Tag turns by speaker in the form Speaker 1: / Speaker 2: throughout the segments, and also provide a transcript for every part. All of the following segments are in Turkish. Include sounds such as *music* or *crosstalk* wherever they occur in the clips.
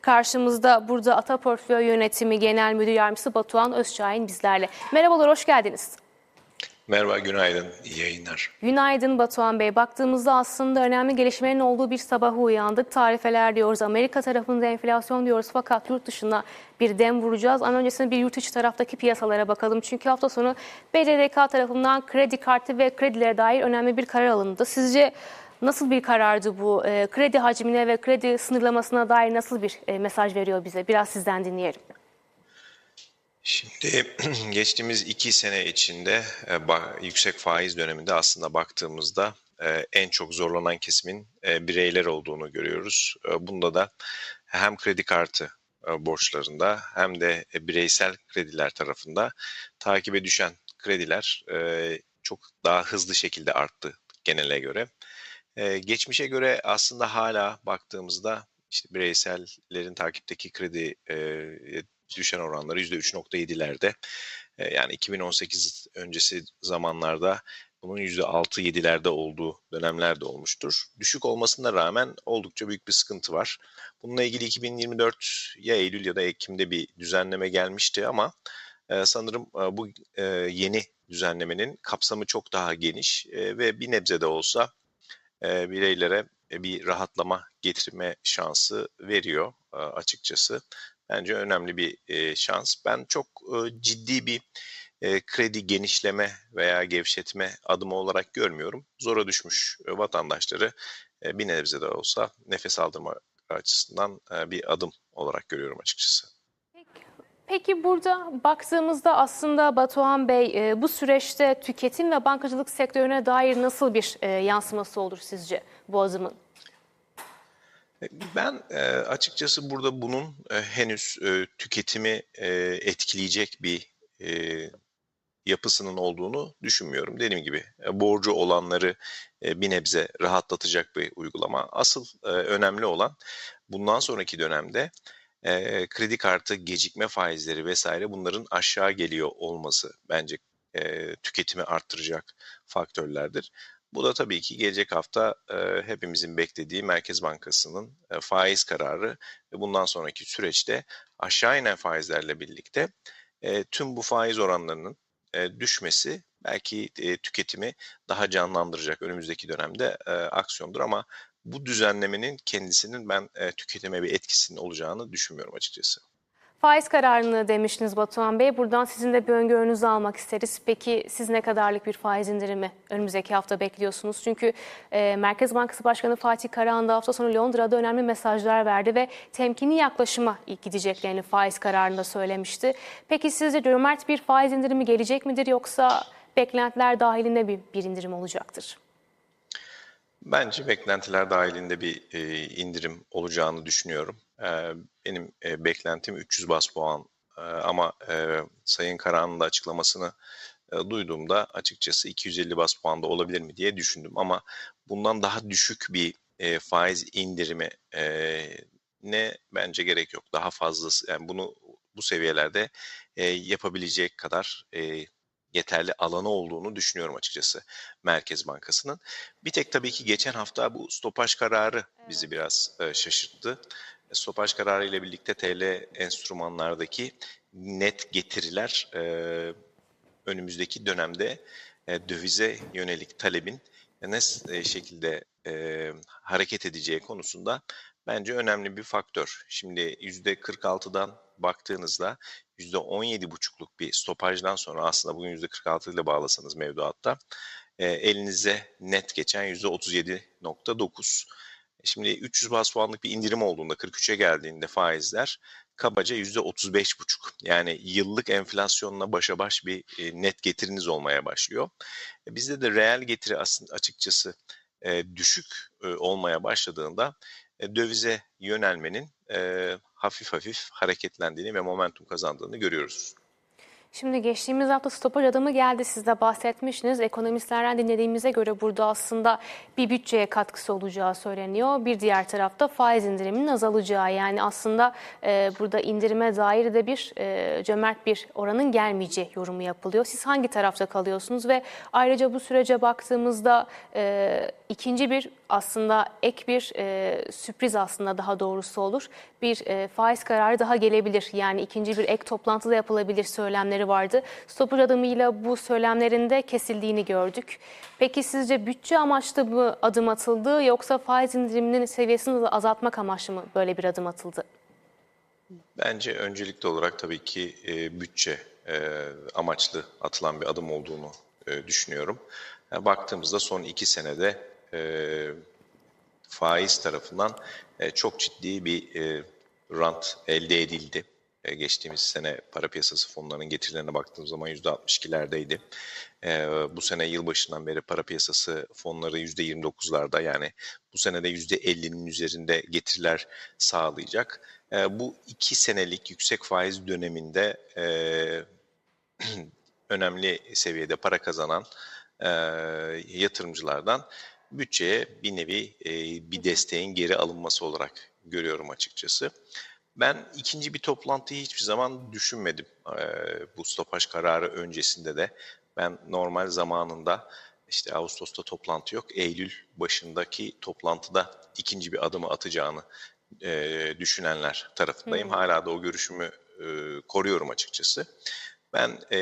Speaker 1: Karşımızda burada Ata Portföy Yönetimi Genel Müdür Yardımcısı Batuhan Özçahin bizlerle. Merhabalar, hoş geldiniz.
Speaker 2: Merhaba, günaydın, iyi yayınlar.
Speaker 1: Günaydın Batuhan Bey. Baktığımızda aslında önemli gelişmelerin olduğu bir sabaha uyandık. Tarifeler diyoruz, Amerika tarafında enflasyon diyoruz fakat yurt dışına bir dem vuracağız. Ama öncesinde bir yurt içi taraftaki piyasalara bakalım. Çünkü hafta sonu BDDK tarafından kredi kartı ve kredilere dair önemli bir karar alındı. Sizce nasıl bir karardı bu? E, kredi hacmine ve kredi sınırlamasına dair nasıl bir e, mesaj veriyor bize? Biraz sizden dinleyelim.
Speaker 2: Şimdi *clears throat* geçtiğimiz iki sene içinde e, yüksek faiz döneminde aslında baktığımızda e, en çok zorlanan kesimin e, bireyler olduğunu görüyoruz. Bunda da hem kredi kartı borçlarında hem de bireysel krediler tarafında takibe düşen krediler çok daha hızlı şekilde arttı genele göre. E, Geçmişe göre aslında hala baktığımızda işte bireysellerin takipteki kredi e, düşen oranları %3.7'lerde. E, Yani 2018 öncesi zamanlarda bunun %6-7'lerde olduğu dönemler de olmuştur. Düşük olmasına rağmen oldukça büyük bir sıkıntı var. Bununla ilgili 2024 ya Eylül ya da Ekim'de bir düzenleme gelmişti ama e, sanırım e, bu e, yeni düzenlemenin kapsamı çok daha geniş e, ve bir nebze de olsa e, bireylere e, bir rahatlama getirme şansı veriyor e, açıkçası. Bence önemli bir şans. Ben çok ciddi bir kredi genişleme veya gevşetme adımı olarak görmüyorum. Zora düşmüş vatandaşları bir nebze de olsa nefes aldırma açısından bir adım olarak görüyorum açıkçası.
Speaker 1: Peki burada baktığımızda aslında Batuhan Bey e, bu süreçte tüketim ve bankacılık sektörüne dair nasıl bir e, yansıması olur sizce bu adımın?
Speaker 2: Ben e, açıkçası burada bunun e, henüz e, tüketimi e, etkileyecek bir e, yapısının olduğunu düşünmüyorum. Dediğim gibi e, borcu olanları e, bir nebze rahatlatacak bir uygulama. Asıl e, önemli olan bundan sonraki dönemde e, kredi kartı gecikme faizleri vesaire bunların aşağı geliyor olması bence e, tüketimi arttıracak faktörlerdir. Bu da tabii ki gelecek hafta e, hepimizin beklediği Merkez Bankası'nın e, faiz kararı ve bundan sonraki süreçte aşağı inen faizlerle birlikte e, tüm bu faiz oranlarının e, düşmesi belki e, tüketimi daha canlandıracak önümüzdeki dönemde e, aksiyondur ama bu düzenlemenin kendisinin ben e, tüketime bir etkisinin olacağını düşünmüyorum açıkçası.
Speaker 1: Faiz kararını demiştiniz Batuhan Bey. Buradan sizin de bir öngörünüzü almak isteriz. Peki siz ne kadarlık bir faiz indirimi önümüzdeki hafta bekliyorsunuz? Çünkü e, Merkez Bankası Başkanı Fatih Karahan da hafta sonu Londra'da önemli mesajlar verdi ve temkinli yaklaşıma gideceklerini faiz kararında söylemişti. Peki sizce cömert bir faiz indirimi gelecek midir yoksa beklentiler dahilinde bir, bir indirim olacaktır?
Speaker 2: Bence beklentiler dahilinde bir e, indirim olacağını düşünüyorum. E, benim e, beklentim 300 bas puan E, ama e, Sayın Karahan'ın da açıklamasını e, duyduğumda açıkçası 250 bas puan da olabilir mi diye düşündüm. Ama bundan daha düşük bir e, faiz indirimi e, ne bence gerek yok. Daha fazlası yani bunu bu seviyelerde e, yapabilecek kadar e, yeterli alanı olduğunu düşünüyorum açıkçası Merkez Bankası'nın. Bir tek tabii ki geçen hafta bu stopaj kararı bizi biraz e, şaşırttı. E, Stopaj kararı ile birlikte TL enstrümanlardaki net getiriler e, önümüzdeki dönemde e, dövize yönelik talebin ne şekilde e, hareket edeceği konusunda bence önemli bir faktör. Şimdi %46'dan baktığınızda %17,5'luk bir stopajdan sonra aslında bugün %46 ile bağlasanız mevduatta e, elinize net geçen %37,9. Şimdi 300 bas puanlık bir indirim olduğunda 43'e geldiğinde faizler kabaca %35,5 yani yıllık enflasyonla başa baş bir e, net getiriniz olmaya başlıyor. E, Bizde de reel getiri aslında açıkçası e, düşük e, olmaya başladığında e, dövize yönelmenin e, hafif hafif hareketlendiğini ve momentum kazandığını görüyoruz.
Speaker 1: Şimdi geçtiğimiz hafta stopaj adımı geldi. Siz de bahsetmiştiniz. Ekonomistlerden dinlediğimize göre burada aslında bir bütçeye katkısı olacağı söyleniyor. Bir diğer tarafta faiz indiriminin azalacağı. Yani aslında e, burada indirime dair de bir e, cömert bir oranın gelmeyeceği yorumu yapılıyor. Siz hangi tarafta kalıyorsunuz ve ayrıca bu sürece baktığımızda e, ikinci bir aslında ek bir e, sürpriz aslında daha doğrusu olur. Bir e, faiz kararı daha gelebilir. Yani ikinci bir ek toplantı da yapılabilir söylemleri vardı. Stopaj adımıyla bu söylemlerin de kesildiğini gördük. Peki sizce bütçe amaçlı mı adım atıldı yoksa faiz indiriminin seviyesini azaltmak amaçlı mı böyle bir adım atıldı?
Speaker 2: Bence öncelikli olarak tabii ki e, bütçe e, amaçlı atılan bir adım olduğunu e, düşünüyorum. E, baktığımızda son iki senede e, faiz tarafından e, çok ciddi bir e, rant elde edildi. E, geçtiğimiz sene para piyasası fonlarının getirilerine baktığımız zaman %62'lerdeydi. E, bu sene yılbaşından beri para piyasası fonları %29'larda yani bu senede %50'nin üzerinde getiriler sağlayacak. E, bu iki senelik yüksek faiz döneminde e, *clears throat* önemli seviyede para kazanan e, yatırımcılardan bütçeye bir nevi e, bir desteğin geri alınması olarak görüyorum açıkçası. Ben ikinci bir toplantıyı hiçbir zaman düşünmedim e, bu stopaj kararı öncesinde de. Ben normal zamanında işte Ağustos'ta toplantı yok, Eylül başındaki toplantıda ikinci bir adımı atacağını e, düşünenler tarafındayım. Hala da o görüşümü e, koruyorum açıkçası. Ben e,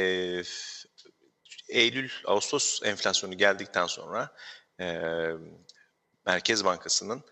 Speaker 2: Eylül, Ağustos enflasyonu geldikten sonra e, Merkez Bankası'nın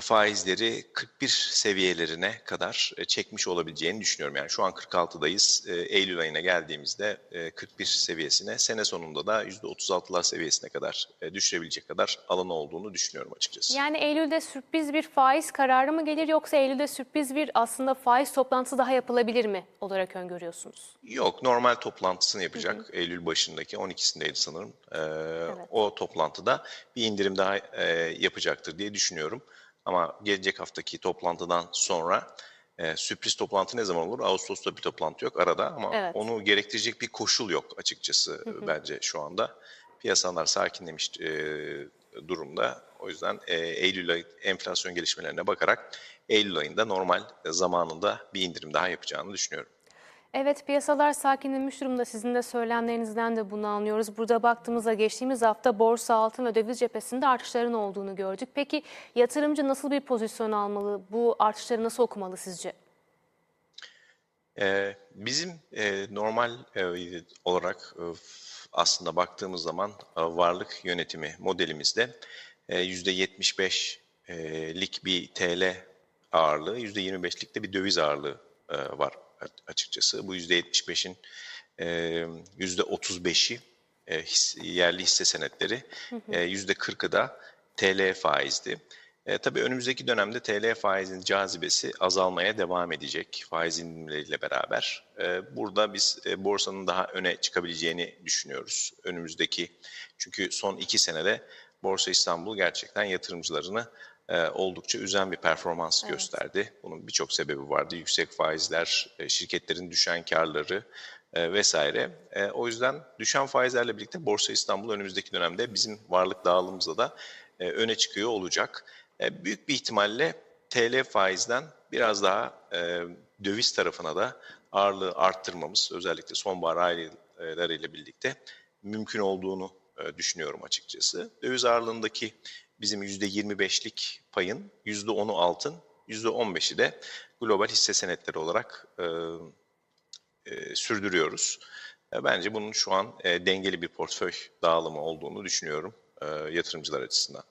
Speaker 2: faizleri 41 seviyelerine kadar e, çekmiş olabileceğini düşünüyorum. Yani şu an 46'dayız. E, Eylül ayına geldiğimizde 41 seviyesine, sene sonunda da %36'lar seviyesine kadar düşürebilecek kadar alan olduğunu düşünüyorum açıkçası.
Speaker 1: Yani Eylül'de sürpriz bir faiz kararı mı gelir yoksa Eylül'de sürpriz bir aslında faiz toplantısı daha yapılabilir mi olarak öngörüyorsunuz?
Speaker 2: Yok, normal toplantısını yapacak. Hı hı. Eylül başındaki 12'sindeydi sanırım. Ee, evet. O toplantıda bir indirim daha e, yapacaktır diye düşünüyorum. Ama gelecek haftaki toplantıdan sonra e, sürpriz toplantı ne zaman olur? Ağustos'ta bir toplantı yok arada ama evet. onu gerektirecek bir koşul yok açıkçası hı hı. bence şu anda. Piyasalar sakinlemiş e, durumda. O yüzden e, Eylül ayı enflasyon gelişmelerine bakarak Eylül ayında normal zamanında bir indirim daha yapacağını düşünüyorum.
Speaker 1: Evet piyasalar sakinlemiş durumda. Sizin de söylemlerinizden de bunu anlıyoruz. Burada baktığımızda geçtiğimiz hafta borsa, altın ve döviz cephesinde artışların olduğunu gördük. Peki yatırımcı nasıl bir pozisyon almalı? Bu artışları nasıl okumalı sizce?
Speaker 2: Ee, bizim e, normal e, olarak e, aslında baktığımız zaman varlık yönetimi modelimizde e, %75'lik bir TL ağırlığı, %25'lik de bir döviz ağırlığı var açıkçası. Bu %75'in %35'i e, yerli hisse senetleri, %40'ı da TL faizdi. E, tabii önümüzdeki dönemde TL faizin cazibesi azalmaya devam edecek faiz indirimleriyle beraber. E, burada biz e, borsanın daha öne çıkabileceğini düşünüyoruz önümüzdeki. Çünkü son iki senede Borsa İstanbul gerçekten yatırımcılarını e, oldukça üzen bir performans evet. gösterdi. Bunun birçok sebebi vardı. Yüksek faizler, e, şirketlerin düşen karları e, vesaire. E, o yüzden düşen faizlerle birlikte Borsa İstanbul önümüzdeki dönemde bizim varlık dağılımımızda da e, öne çıkıyor olacak. E, büyük bir ihtimalle TL faizden biraz daha e, döviz tarafına da ağırlığı arttırmamız özellikle sonbahar aylarıyla birlikte mümkün olduğunu düşünüyorum açıkçası. Döviz ağırlığındaki bizim %25'lik payın %10'u altın, %15'i de global hisse senetleri olarak e, e, sürdürüyoruz. E, bence bunun şu an e, dengeli bir portföy dağılımı olduğunu düşünüyorum e, yatırımcılar açısından.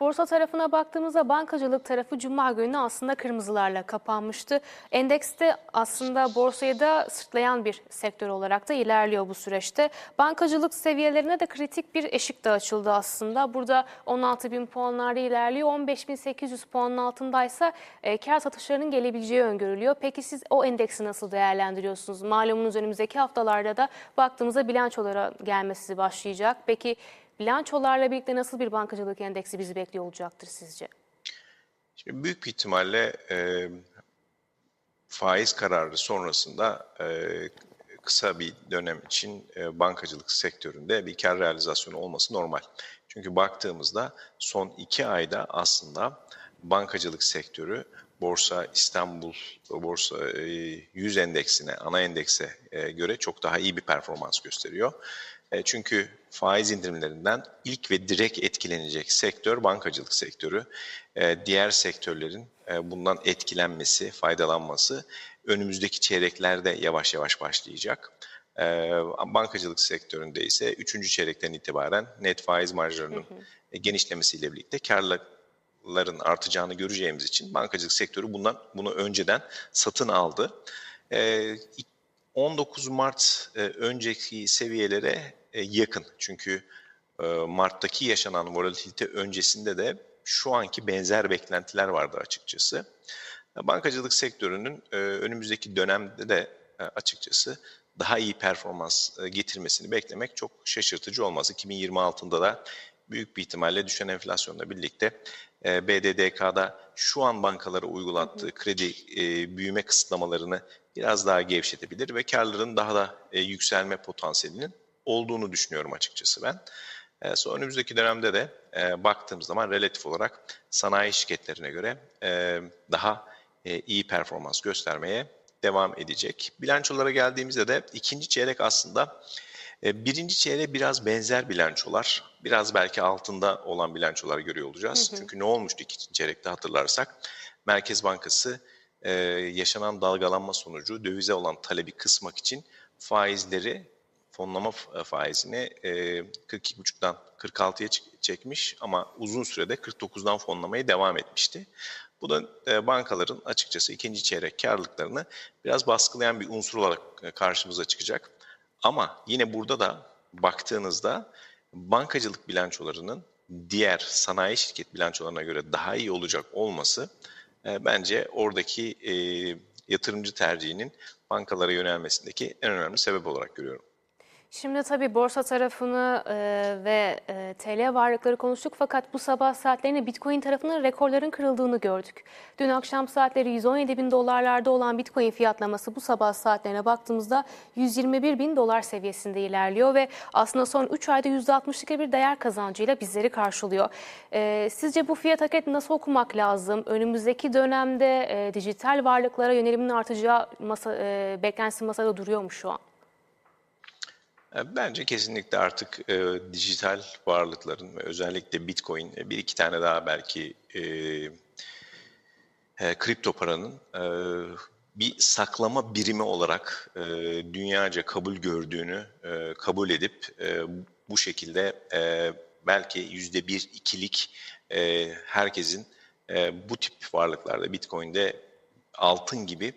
Speaker 1: Borsa tarafına baktığımızda bankacılık tarafı cuma günü aslında kırmızılarla kapanmıştı. Endekste aslında borsayı da sırtlayan bir sektör olarak da ilerliyor bu süreçte. Bankacılık seviyelerine de kritik bir eşik de açıldı aslında. Burada 16 bin puanlarda ilerliyor. 15.800 puanın altındaysa e, kar satışlarının gelebileceği öngörülüyor. Peki siz o endeksi nasıl değerlendiriyorsunuz? Malumunuz önümüzdeki haftalarda da baktığımızda bilançolara gelmesi başlayacak. Peki Bilançolarla birlikte nasıl bir bankacılık endeksi bizi bekliyor olacaktır sizce?
Speaker 2: Şimdi büyük bir ihtimalle e, faiz kararı sonrasında e, kısa bir dönem için e, bankacılık sektöründe bir kar realizasyonu olması normal. Çünkü baktığımızda son iki ayda aslında bankacılık sektörü Borsa İstanbul Borsa e, 100 endeksine, ana endekse e, göre çok daha iyi bir performans gösteriyor. E, Çünkü faiz indirimlerinden ilk ve direkt etkilenecek sektör bankacılık sektörü. E, Diğer sektörlerin e, bundan etkilenmesi, faydalanması önümüzdeki çeyreklerde yavaş yavaş başlayacak. E, Bankacılık sektöründe ise 3. çeyrekten itibaren net faiz marjlarının e, genişlemesiyle birlikte karlılıkların artacağını göreceğimiz için bankacılık sektörü bundan bunu önceden satın aldı. E, 19 Mart e, önceki seviyelere e, yakın. Çünkü e, Mart'taki yaşanan volatilite öncesinde de şu anki benzer beklentiler vardı açıkçası. Bankacılık sektörünün önümüzdeki dönemde de açıkçası daha iyi performans getirmesini beklemek çok şaşırtıcı olmaz. 2026'da da büyük bir ihtimalle düşen enflasyonla birlikte e, BDDK'da şu an bankalara uygulattığı kredi e, büyüme kısıtlamalarını biraz daha gevşetebilir ve karların daha da e, yükselme potansiyelinin olduğunu düşünüyorum açıkçası ben. E, önümüzdeki dönemde de baktığımız zaman relatif olarak sanayi şirketlerine göre daha iyi performans göstermeye devam edecek. Bilançolara geldiğimizde de ikinci çeyrek aslında birinci çeyreğe biraz benzer bilançolar, biraz belki altında olan bilançolar görüyor olacağız. Çünkü ne olmuştu ikinci çeyrekte hatırlarsak? Merkez Bankası e, yaşanan dalgalanma sonucu dövize olan talebi kısmak için faizleri fonlama f- faizini e, 42,5'dan 46'ya çık- çekmiş ama uzun sürede 49'dan fonlamaya devam etmişti. Bu da e, bankaların açıkçası ikinci çeyrek karlılıklarını biraz baskılayan bir unsur olarak e, karşımıza çıkacak. Ama yine burada da baktığınızda bankacılık bilançolarının diğer sanayi şirket bilançolarına göre daha iyi olacak olması e, bence oradaki e, yatırımcı tercihinin bankalara yönelmesindeki en önemli sebep olarak görüyorum.
Speaker 1: Şimdi tabii borsa tarafını e, ve e, TL varlıkları konuştuk fakat bu sabah saatlerinde Bitcoin tarafının rekorların kırıldığını gördük. Dün akşam saatleri 117 bin dolarlarda olan Bitcoin fiyatlaması bu sabah saatlerine baktığımızda 121 bin dolar seviyesinde ilerliyor ve aslında son 3 ayda %60'lık bir değer kazancıyla bizleri karşılıyor. E, sizce bu fiyat haketi nasıl okumak lazım? Önümüzdeki dönemde e, dijital varlıklara yönelimin artacağı masa, e, beklentisi masada duruyor mu şu an?
Speaker 2: E, Bence kesinlikle artık e, dijital varlıkların ve özellikle Bitcoin, e, bir iki tane daha belki e, e, kripto paranın e, bir saklama birimi olarak e, dünyaca kabul gördüğünü e, kabul edip e, bu şekilde e, belki yüzde bir ikilik e, herkesin e, bu tip varlıklarda Bitcoin'de altın gibi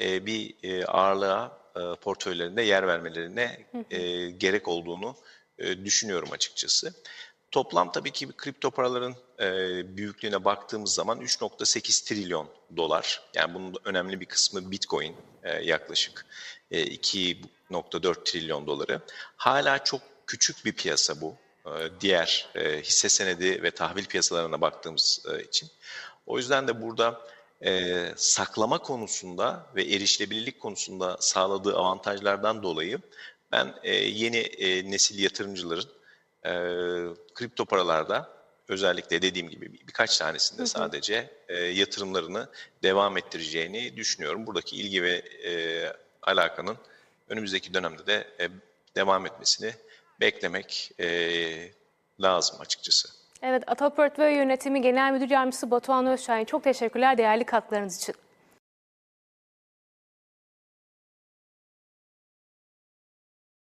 Speaker 2: e, bir e, ağırlığa e, portföylerinde yer vermelerine e, gerek olduğunu e, düşünüyorum açıkçası. Toplam tabii ki kripto paraların e, büyüklüğüne baktığımız zaman 3.8 trilyon dolar. Yani bunun önemli bir kısmı Bitcoin e, yaklaşık e, 2.4 trilyon doları. Hala çok küçük bir piyasa bu. E, diğer e, hisse senedi ve tahvil piyasalarına baktığımız e, için. O yüzden de burada e, saklama konusunda ve erişilebilirlik konusunda sağladığı avantajlardan dolayı ben e, yeni e, nesil yatırımcıların e, kripto paralarda özellikle dediğim gibi bir- birkaç tanesinde sadece e, yatırımlarını devam ettireceğini düşünüyorum. Buradaki ilgi ve e, alakanın önümüzdeki dönemde de e, devam etmesini beklemek e, lazım açıkçası.
Speaker 1: Evet, Ata Portföy Yönetimi Genel Müdür Yardımcısı Batuhan Özşahin çok teşekkürler değerli katkılarınız için.